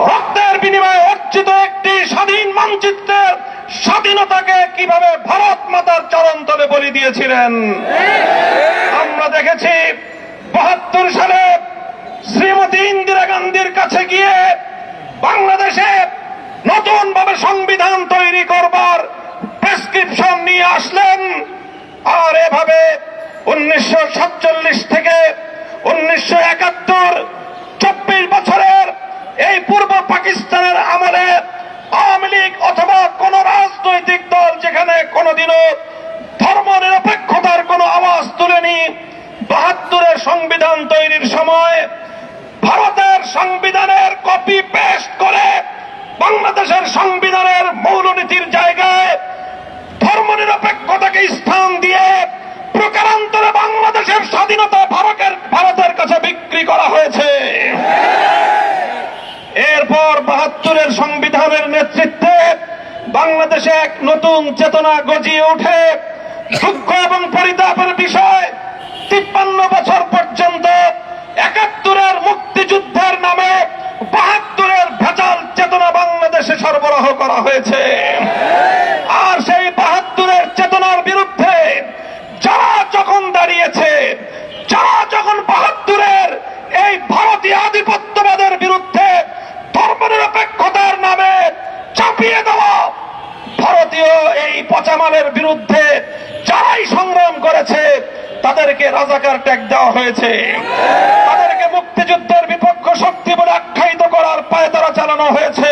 রক্তের বিনিময়ে অর্জিত একটি স্বাধীন মানচিত্রের স্বাধীনতাকে কীভাবে ভারত মাতার চরণ তলে বলি দিয়েছিলেন? আমরা দেখেছি বাহাত্তর সালে শ্রীমতী ইন্দিরা গান্ধীর কাছে গিয়ে বাংলাদেশে নতুন ভাবে সংবিধান তৈরি করবার প্রেসক্রিপশন নিয়ে আসলেন। আর এভাবে উনিশশো সাতচল্লিশ থেকে উনিশশো একাত্তর চব্বিশ বছরের এই পূর্ব পাকিস্তানের আমলে আওয়ামী লীগ অথবা কোন রাজনৈতিক দল যেখানে কোনোদিনও ধর্ম নিরপেক্ষতার কোনো আওয়াজ তুলেনি বাহাত্তরের সংবিধান তৈরির সময় ভারতের সংবিধানের কপি পেস্ট করে বাংলাদেশের সংবিধানের মৌলনীতির জায়গায় ধর্মনিরপেক্ষতাকে স্থান দিয়ে প্রকারান্তরে বাংলাদেশের স্বাধীনতা ভারতের ভারতের কাছে বিক্রি করা হয়েছে এরপর বাহাত্তরের সংবিধানের নেতৃত্বে বাংলাদেশে এক নতুন চেতনা গজিয়ে উঠে দুঃখ এবং পরিতাপের বিষয় তিপ্পান্ন বছর পর্যন্ত একাত্তরের মুক্তিযুদ্ধের নামে বাহাত্তরের ভেজাল চেতনা বাংলাদেশে সরবরাহ করা হয়েছে আর সেই বাহাত্তরের চেতনার বিরুদ্ধে যারা যখন দাঁড়িয়েছে যারা যখন বাহাত্তরের এই ভারতীয় আধিপত্যবাদের বিরুদ্ধে ধর্মনিরপেক্ষতার নামে চাপিয়ে দেওয়া ভারতীয় এই পচামালের বিরুদ্ধে যারাই সংগ্রাম করেছে, তাদেরকে রাজাকার ট্যাগ দেওয়া হয়েছে। তাদেরকে মুক্তিযুদ্ধের বিপক্ষ শক্তি বলে আখ্যায়িত করার পায়তারা চালানো হয়েছে।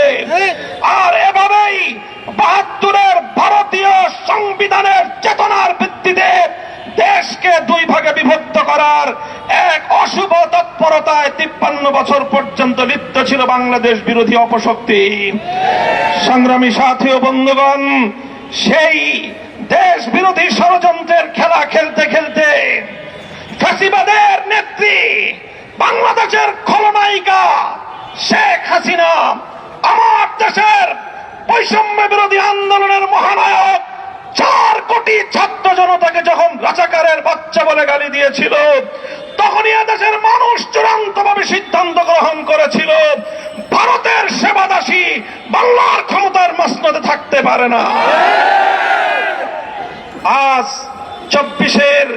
আর এভাবেই বাহাত্তরের ভারতীয় সংবিধানের চেতনার ভিত্তিতে দেশকে দুই ভাগে বিভক্ত করার এক অশুভ তৎপরতায় তিপ্পান্ন বছর পর্যন্ত লিপ্ত ছিল বাংলাদেশ বিরোধী অপশক্তি। সংগ্রামী সাথী ও বন্ধুগণ সেই দেশ বিরোধী ষড়যন্ত্রের খেলা খেলতে খেলতে ফ্যাসিবাদের নেত্রী বাংলাদেশের খলনায়িকা শেখ হাসিনা আমার দেশের বৈষম্য বিরোধী আন্দোলনের মহানায়ক চার কোটি ছাত্র জনতাকে যখন রাজাকারের বাচ্চা বলে গালি দিয়েছিল, তখনই দেশের মানুষ চূড়ান্ত ভাবে সিদ্ধান্ত গ্রহণ করেছিল, ভারতের সেবাদাসী বাংলার ক্ষমতার মসনদে থাকতে পারে না। আজ চব্বিশের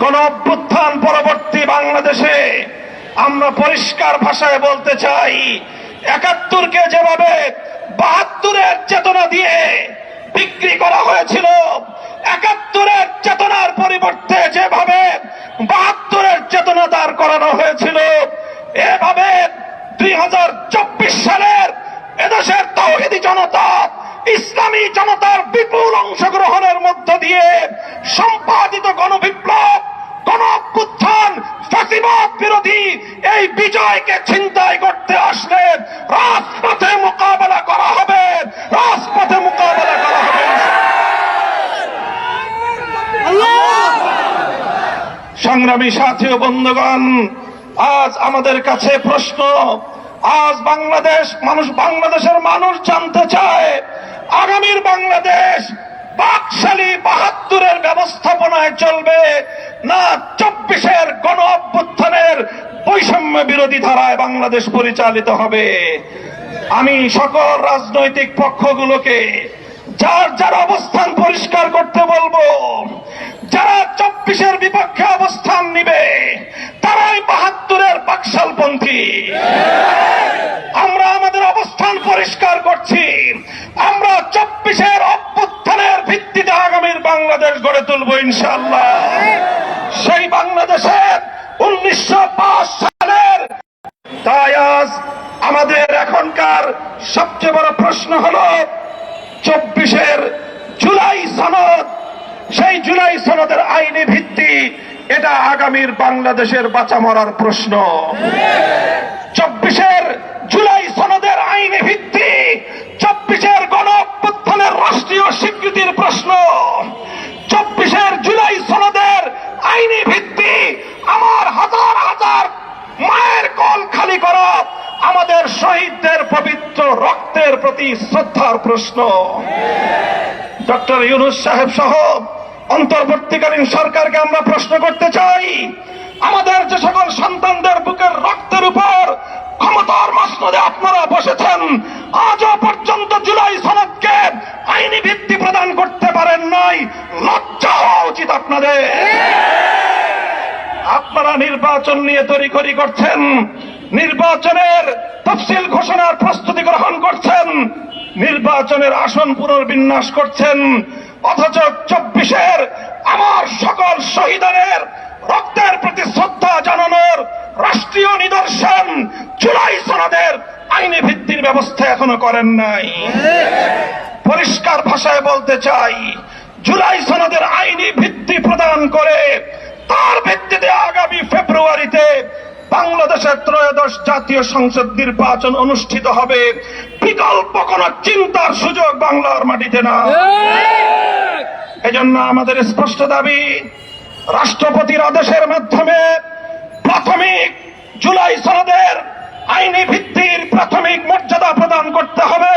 গণ অভ্যুত্থান পরবর্তী বাংলাদেশে আমরা পরিষ্কার ভাষায় বলতে চাই, একাত্তরকে যেভাবে বাহাত্তরের চেতনা দিয়ে বিক্রি করা হয়েছিল, একাত্তরের চেতনার পরিবর্তে বিরোধী এই বিজয়কে ছিনতাই করতে আসলে রাজপথে মোকাবেলা করা হবে। রাজপথে মোকাবেলা করা হবে। সংগ্রামী সাথী ও বন্ধুগণ, আজ আমাদের কাছে প্রশ্ন, আজ বাংলাদেশ মানুষ বাংলাদেশের মানুষ জানতে চায়, আগামীর বাংলাদেশ বাকশালী বাহাত্তরের ব্যবস্থাপনায় চলবে না চব্বিশের গণ অভ্যুত্থানের বৈষম্য বিরোধী ধারায় বাংলাদেশ পরিচালিত হবে। আমি সকল রাজনৈতিক পক্ষগুলোকে যার যার অবস্থান পরিষ্কার করতে বলব, যারা চব্বিশের বিপক্ষে অবস্থান নিবে, তারাই বাহাত্তরের বাকশালপন্থী। আমরা আমাদের অবস্থান পরিষ্কার করছি, আমরা বাংলাদেশ গড়ে তুলব ইনশাল্লাহ সেই বাংলাদেশের উনিশশো পাঁচ সালের, তাই আজ আমাদের এখনকার সবচেয়ে বড় প্রশ্ন হলো, চব্বিশের জুলাই সনদ, সেই জুলাই সনদের আইনি ভিত্তি, এটা আগামীর বাংলাদেশের বাঁচা মরার প্রশ্ন। চব্বিশের জুলাই সনদের আইনি ভিত্তি, চব্বিশের গণ অভ্যুত্থানের রাষ্ট্রীয় স্বীকৃতির প্রশ্ন। চব্বিশের জুলাই সনদের আইনি ভিত্তি। আমার হাজার হাজার মায়ের কল খালি করা। আমাদের শহীদদের পবিত্র রক্তের প্রতি শ্রদ্ধার প্রশ্ন। ডক্টর ইউনুস সাহেব সহ অন্তর্বর্তীকালীন সরকারকে আমরা প্রশ্ন করতে চাই নির্বাচন নিয়ে তৈরি করছেন। নির্বাচনের তফসিল ঘোষণার প্রস্তুতি গ্রহণ করছেন। নির্বাচনের আসন পুনর্বিন্যাস করছেন। অথচ চব্বিশের আমার সকল শহীদের রক্তের প্রতি শ্রদ্ধা জানানোর রাষ্ট্রীয় নিদর্শন জুলাই সনদের আইনি ভিত্তির ব্যবস্থা এখনও করেন নাই। পরিষ্কার ভাষায় বলতে চাই, জুলাই সনদের আইনি ভিত্তি প্রদান করে তার ভিত্তিতে আগামী ফেব্রুয়ারিতে বাংলাদেশের ত্রয়োদশ জাতীয় সংসদ নির্বাচন অনুষ্ঠিত হবে। বিকল্প কোন চিন্তার সুযোগ বাংলার মাটিতে না। এজন্য আমাদের স্পষ্ট দাবি, রাষ্ট্রপতির আদেশের মাধ্যমে প্রাথমিক জুলাই সনদের আইনি ভিত্তির প্রাথমিক মর্যাদা প্রদান করতে হবে।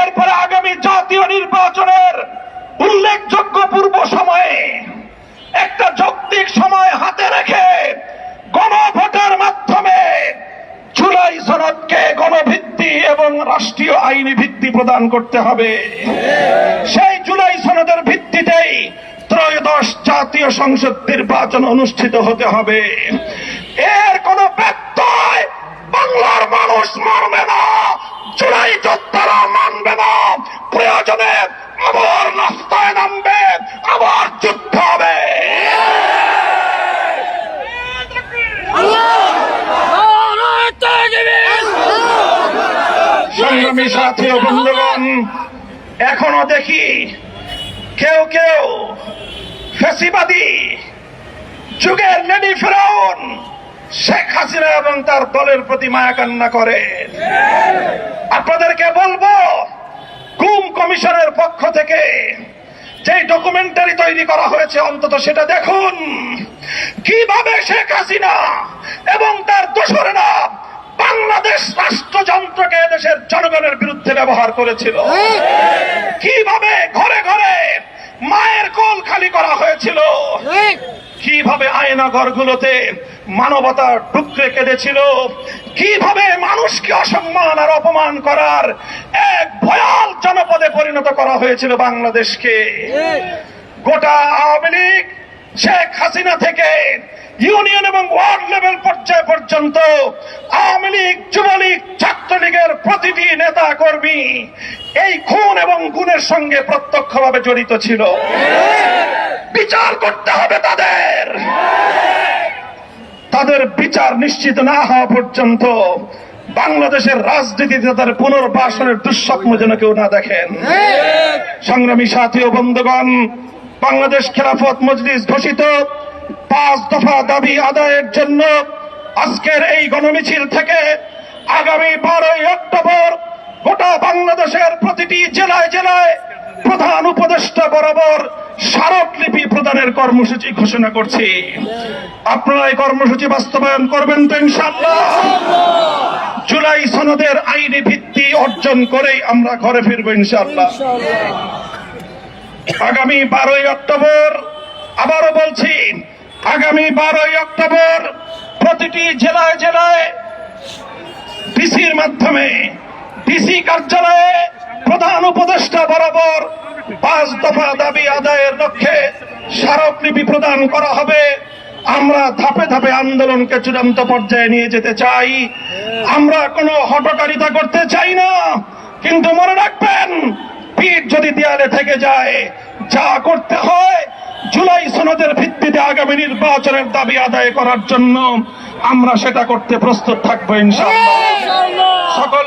এরপরে আগামী জাতীয় নির্বাচনের উল্লেখযোগ্য পূর্ব সময়ে একটা যৌক্তিক সময় হাতে রেখে গণভোটের মাধ্যমে জুলাই সনদকে গণভিত্তি এবং রাষ্ট্রীয় আইনি প্রদান করতে হবে। সেই জুলাই সনদের ভিত্তিতেই ত্রয়োদশ জাতীয় সংসদ নির্বাচন অনুষ্ঠিত হতে হবে। এর কোন ব্যত্যয় বাংলার মানুষ মানবে না, জুলাই যোদ্ধারা মানবে না। প্রয়োজনে আবার রাস্তায় নামবে আবার যুদ্ধ হবে সংগ্রামী সাথী বন্ধুগণ, এখনও দেখি কেউ কেউ ফেসিবাদী যুগের লেডি ফেরাউন শেখ হাসিনা এবং তার দলের প্রতি মায়া কান্না করে। আপনাদেরকে বলব, কুম কমিশনের পক্ষ থেকে যে ডকুমেন্টারি তৈরি করা হয়েছে, অন্তত সেটা দেখুন। কীভাবে শেখ হাসিনা এবং তার দোসরেরা বাংলাদেশ রাষ্ট্রযন্ত্রকে দেশের জনগণের বিরুদ্ধে ব্যবহার করেছিল। কীভাবে ঘরে ঘরে মায়ের কোল খালি করা হয়েছিল? কীভাবে আয়না ঘরগুলোতে মানবতা টুকরে কেঁদেছিল? কীভাবে মানুষকে অসম্মান আর অপমান করার এক ভয়াল জনপদে পরিণত করা হয়েছিল বাংলাদেশকে? গোটা আওয়ামী লীগ শেখ হাসিনা থেকে ইউনিয়ন এবং ওয়ার্ড লেভেল পর্যায় পর্যন্ত আওয়ামী লীগ যুবলীগ ছাত্রলীগের প্রতিটি নেতা কর্মী এই খুন এবং গুণের সঙ্গে প্রত্যক্ষভাবে জড়িত ছিল। বিচার করতে হবে তাদের। তাদের বিচার নিশ্চিত না হওয়া পর্যন্ত বাংলাদেশের রাজনীতিতে তাদের পুনর্বাসনের দুঃস্বপ্ন যেন কেউ না দেখেন। সংগ্রামী সাথী ও বন্ধুগণ বাংলাদেশ খেলাফত মজলিস ঘোষিত পাঁচ দফা দাবি আদায়ের জন্য আজকের এই গণমিছিল থেকে আগামী বারোই অক্টোবর গোটা বাংলাদেশের প্রতিটি জেলায় জেলায় প্রধান উপদেষ্টা বরাবর স্মারকলিপি প্রদানের কর্মসূচি ঘোষণা করছি। আপনারা এই কর্মসূচি বাস্তবায়ন করবেন তো ইনশাল্লাহ জুলাই সনদের আইনি ভিত্তি অর্জন করেই আমরা ঘরে ফিরবো ইনশাল্লাহ আগামী বারোই অক্টোবর আবারও বলছি, আগামী বারোই অক্টোবর প্রতিটি জেলায় জেলায় ডিসির মাধ্যমে ডিসি কার্যালয়ে প্রধান উপদেষ্টা বরাবর পাঁচ দফা দাবি আদায়ের লক্ষ্যে স্মারকলিপি প্রদান করা হবে। আমরা ধাপে ধাপে আন্দোলনকে চূড়ান্ত পর্যায়ে নিয়ে যেতে চাই। আমরা কোনো হটকারিতা করতে চাই না। কিন্তু মনে রাখবেন পিঠ যদি দেয়ালে থেকে যায় যা করতে হয় জুলাই সনদের ভিত্তিতে আগামী নির্বাচনের দাবি আদায় করার জন্য আমরা সেটা করতে প্রস্তুত থাকব ইনশাআল্লাহ। সকল